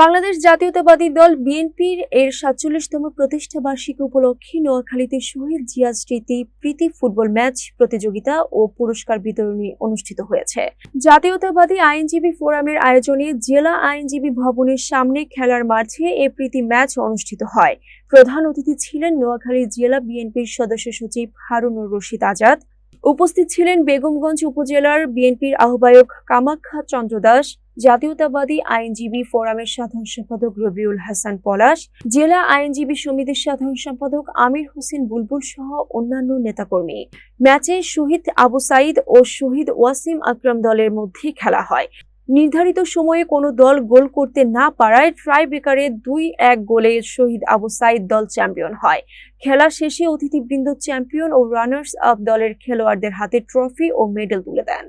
বাংলাদেশ জাতীয়তাবাদী দল বিএনপির এর সাতচল্লিশতম প্রতিষ্ঠা বার্ষিকী উপলক্ষে নোয়াখালীতে শহীদ জিয়া স্মৃতি, প্রীতি ফুটবল ম্যাচ, প্রতিযোগিতা ও পুরস্কার বিতরণী অনুষ্ঠিত হয়েছে। জাতীয়তাবাদী আইনজীবী ফোরামের আয়োজনে জেলা আইনজীবী ভবনের সামনে খেলার মাঠে এ প্রীতি ম্যাচ অনুষ্ঠিত হয়। প্রধান অতিথি ছিলেন নোয়াখালী জেলা বিএনপির সদস্য সচিব হারুনুর রশিদ আজাদ উপস্থিত ছিলেন বেগমগঞ্জ উপজেলার বিএনপির আহ্বায়ক কামাখ্যা চন্দ্র দাস, জাতীয়তাবাদী আইনজীবী ফোরামের সাধারণ সম্পাদক রবিউল হাসান পলাশ, জেলা আইনজীবী সমিতির সাধারণ সম্পাদক আমির হোসেন বুলবুল সহ অন্যান্য নেতাকর্মী। ম্যাচে শহীদ আবু সাইদ ও শহীদ ওয়াসিম আকরাম দলের মধ্যে খেলা হয়। নির্ধারিত সময়ে কোনো দল গোল করতে না পারায় ট্রাইব্রেকারে দুই এক গোলে শহীদ আবু সাইদ দল চ্যাম্পিয়ন হয়। খেলা শেষে অতিথিবৃন্দ চ্যাম্পিয়ন ও রানার্স আপ দলের খেলোয়াড়দের হাতে ট্রফি ও মেডেল তুলে দেন।